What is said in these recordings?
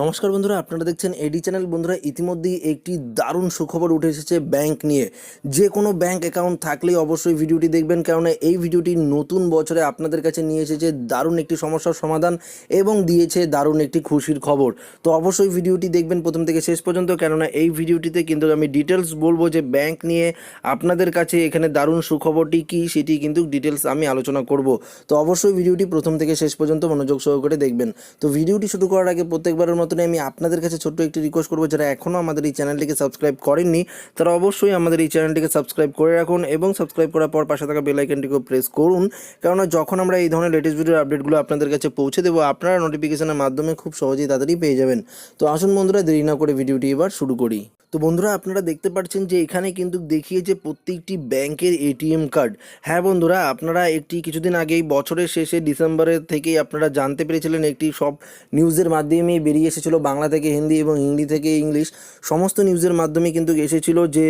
নমস্কার বন্ধুরা, আপনারা দেখছেন এডি চ্যানেল বন্ধুরা, ইতিমধ্যেই একটি দারুণ সুখবর উঠে এসেছে ব্যাংক নিয়ে। যে কোনো ব্যাংক অ্যাকাউন্ট থাকলেই অবশ্যই ভিডিওটি দেখবেন, কেননা এই ভিডিওটি নতুন বছরে আপনাদের কাছে নিয়ে এসেছে দারুণ একটি সমস্যার সমাধান এবং দিয়েছে দারুণ একটি খুশির খবর। তো অবশ্যই ভিডিওটি দেখবেন প্রথম থেকে শেষ পর্যন্ত, কেননা এই ভিডিওটিতে কিন্তু আমি ডিটেলস বলব যে ব্যাংক নিয়ে আপনাদের কাছে এখানে দারুণ সুখবরটি কী, সেটি কিন্তু ডিটেলস আমি আলোচনা করব। তো অবশ্যই ভিডিওটি প্রথম থেকে শেষ পর্যন্ত মনোযোগ সহকারে দেখবেন। তো ভিডিওটি শুরু করার আগে প্রত্যেকবারের মতনই আমি আপনাদের কাছে ছোট্ট একটি রিকোয়েস্ট করব, যারা এখনও আমাদের এই চ্যানেলটিকে সাবস্ক্রাইব করেননি, তারা অবশ্যই আমাদের এই চ্যানেলটিকে সাবস্ক্রাইব করে রাখুন এবং সাবস্ক্রাইব করার পর পাশে থাকা বেল আইকনটিকেও প্রেস করুন। কেননা যখন আমরা এই ধরনের লেটেস্ট ভিডিওর আপডেটগুলো আপনাদের কাছে পৌঁছে দেবো, আপনারা নোটিফিকেশনের মাধ্যমে খুব সহজেই তাড়াতাড়ি পেয়ে যাবেন। তো আসুন বন্ধুরা, দেরি না করে ভিডিওটি এবার শুরু করি। তো বন্ধুরা আপনারা দেখতে পাচ্ছেন যে এখানে কিন্তু দেখিয়েছে প্রত্যেকটি ব্যাংকের এটিএম কার্ড। হ্যাঁ বন্ধুরা, আপনারা একটি কিছুদিন আগেই বছরের শেষে ডিসেম্বরের থেকেই আপনারা জানতে পেরেছিলেন একটি সব নিউজের মাধ্যমে বেরিয়ে এসেছিল বাংলা থেকে হিন্দি এবং হিন্দি থেকে ইংলিশ। সমস্ত নিউজের মাধ্যমে কিন্তু এসেছিল যে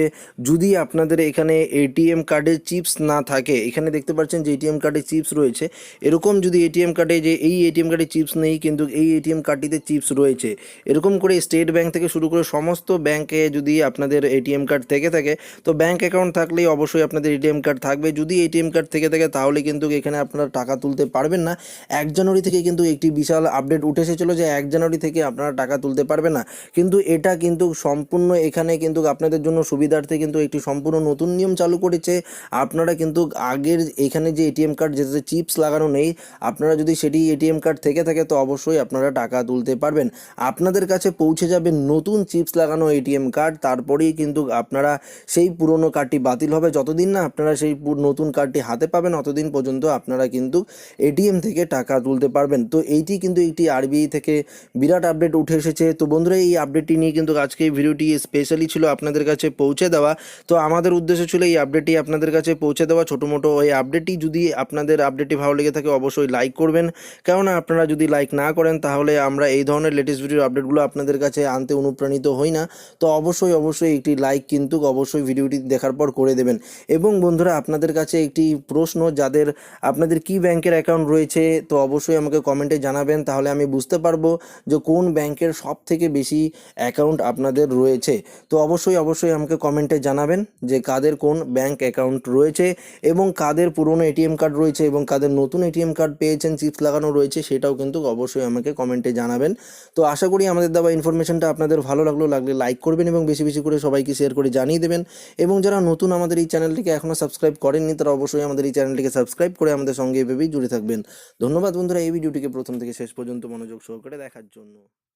যদি আপনাদের এখানে এটিএম কার্ডের চিপস না থাকে, এখানে দেখতে পাচ্ছেন যে এটিএম কার্ডে চিপস রয়েছে। এরকম যদি এটিএম কার্ডে যে এই এটিএম কার্ডে চিপস নেই, কিন্তু এই এটিএম কার্ডটিতে চিপস রয়েছে। এরকম করে স্টেট ব্যাংক থেকে শুরু করে সমস্ত ব্যাংকে যদি আপনাদের এটিএম কার্ড থেকে থাকে, তো ব্যাঙ্ক অ্যাকাউন্ট থাকলেই অবশ্যই আপনাদের এটিএম কার্ড থাকবে। যদি এটিএম কার্ড থেকে থাকে, তাহলে কিন্তু এখানে আপনারা টাকা তুলতে পারবেন না। এক জানুয়ারি থেকে কিন্তু একটি বিশাল আপডেট উঠে এসেছিল যে এক জানুয়ারি থেকে আপনারা টাকা তুলতে পারবে না। কিন্তু এটা কিন্তু সম্পূর্ণ এখানে কিন্তু আপনাদের জন্য সুবিধার্থে কিন্তু একটি সম্পূর্ণ নতুন নিয়ম চালু করেছে। আপনারা কিন্তু আগের এখানে যে এটিএম কার্ড যেটাতে চিপস লাগানো নেই, আপনারা যদি সেটি এটিএম কার্ড থেকে থাকে, তো অবশ্যই আপনারা টাকা তুলতে পারবেন। আপনাদের কাছে পৌঁছে যাবে নতুন চিপস লাগানো এটিএম কার্ড তারপরেই কিন্তু আপনারা সেই পুরনো কার্ডটি বাতিল হবে। যতদিন না আপনারা সেই নতুন কার্ডটি হাতে পাবেন, অতদিন পর্যন্ত আপনারা কিন্তু এটিএম থেকে টাকা তুলতে পারবেন। তো এইটি কিন্তু একটি আরবিআই থেকে বিরাট আপডেট উঠে এসেছে। তো বন্ধুরা, এই আপডেটটি নিয়ে কিন্তু আজকে এই ভিডিওটি স্পেশালি ছিল আপনাদের কাছে পৌঁছে দেওয়া। তো আমাদের উদ্দেশ্য ছিল এই আপডেটটি আপনাদের কাছে পৌঁছে দেওয়া। ছোটো মোটো ওই আপডেটটি যদি আপনাদের আপডেটটি ভালো লেগে থাকে, অবশ্যই লাইক করবেন। কেননা, আপনারা যদি লাইক না করেন, তাহলে আমরা এই ধরনের লেটেস্ট ভিডিওর আপডেটগুলো আপনাদের কাছে আনতে অনুপ্রাণিত হই না। তো অবশ্যই অবশ্যই একটি লাইক কিন্তু অবশ্যই ভিডিওটি দেখার পর করে দেবেন। এবং বন্ধুরা, আপনাদের কাছে একটি প্রশ্ন, যাদের আপনাদের কি ব্যাংকের অ্যাকাউন্ট রয়েছে, তো অবশ্যই আমাকে কমেন্টে জানাবেন। তাহলে আমি বুঝতে পারব যে কোন ব্যাংকের সব থেকে বেশি অ্যাকাউন্ট আপনাদের রয়েছে। তো অবশ্যই অবশ্যই আমাকে কমেন্টে জানাবেন যে কাদের কোন ব্যাংক অ্যাকাউন্ট রয়েছে এবং কাদের পুরনো এটিএম কার্ড রয়েছে এবং কাদের নতুন এটিএম কার্ড পেয়েছেন চিপস লাগানো রয়েছে, সেটাও কিন্তু অবশ্যই আমাকে কমেন্টে জানাবেন। তো আশা করি আমাদের দেওয়া ইনফরমেশনটা আপনাদের ভালো লাগল, লাগলে লাইক করবেন এবং বেশি বেশি করে সবাইকে শেয়ার করে জানিয়ে দেবেন। এবং যারা নতুন আমাদের এই চ্যানেলটিকে এখনও সাবস্ক্রাইব করেননি, তারা অবশ্যই আমাদের এই চ্যানেলটিকে সাবস্ক্রাইব করে আমাদের সঙ্গে এভাবেই জুড়ে থাকবেন। ধন্যবাদ বন্ধুরা, এই ভিডিওটিকে প্রথম থেকে শেষ পর্যন্ত মনোযোগ সহকারে দেখার জন্য।